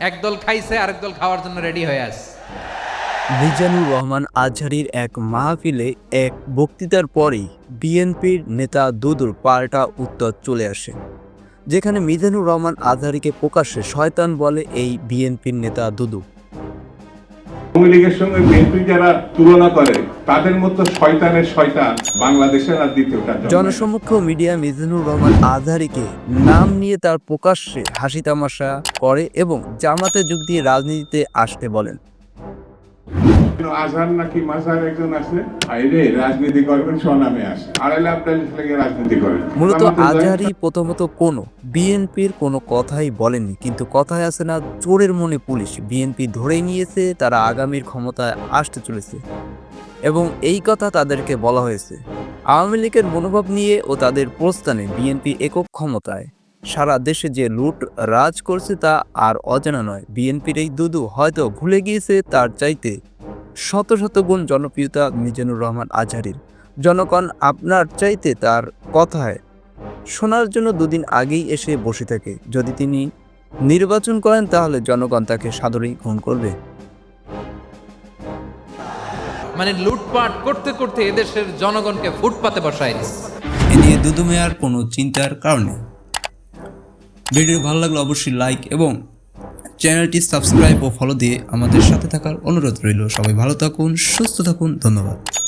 একদল খাইছে, আরেক দল খাওয়ার জন্য রেডি হয়ে আছে। মিজানুর রহমান আজহারির এক মাহফিলে এক বক্তৃতার পরেই বিএনপির নেতা দুদুর পাল্টা উত্তর চলে আসে, যেখানে মিজানুর রহমান আজহারিকে প্রকাশ্যে শয়তান বলে এই বিএনপির নেতা দুদু। আওয়ামী লীগের সঙ্গে বিএনপি যারা তুলনা করে, তাদের মতো শয়তানের শয়তান বাংলাদেশের আর দ্বিতীয়টা জনসমক্ষ মিডিয়া মিজানুর রহমান আজহারিকে নাম নিয়ে তার প্রকাশ্যে হাসি তামাশা করে এবং জামাতে যোগ দিয়ে রাজনীতিতে আসতে বলেন। আজহার নাকি মাজার একজন আছে? আইরে রাজনীতি করবেন স্বনামে আসে। আড়াইলে আপনার লেগে রাজনীতি করেন। মূলত আজহারি প্রথমত কোনো বিএনপির কোনো কথাই বলেননি। কিন্তু কথায় আছে না চোরের মনে পুলিশ। বিএনপি ধরেই নিয়েছে তারা আগামীর ক্ষমতায় আসতে চলেছে। এবং এই কথা তাদেরকে বলা হয়েছে। আওয়ামী লীগের মনোভাব নিয়ে ও তাদের প্রস্থানে বিএনপি একক ক্ষমতায়। সারা দেশে যে লুট রাজ করছে তা আর অজানা নয়। বিএনপির এই দুদু হয়তো ভুলে গিয়েছে তার চাইতে শত শত গুণ জনপ্রিয়তা মিজানুর রহমান আজহারির। জনগণ আপনার চাইতে তার কথায় শোনার জন্য দুদিন আগেই এসে বসে থাকে। যদি তিনি নির্বাচন করেন তাহলে জনগণ তাকে সাদরেই গ্রহণ করবে। মানে লুটপাট করতে করতে এদেশের জনগণকে ফুটপাতে বসায় এ নিয়ে দুদু মেয়ার কোনো চিন্তার কারণে ভিডিও ভালো লাগলে অবশ্যই লাইক এবং চ্যানেলটি সাবস্ক্রাইব ও ফলো দিয়ে আমাদের সাথে থাকার অনুরোধ রইল। সবাই ভালো থাকুন, সুস্থ থাকুন, ধন্যবাদ।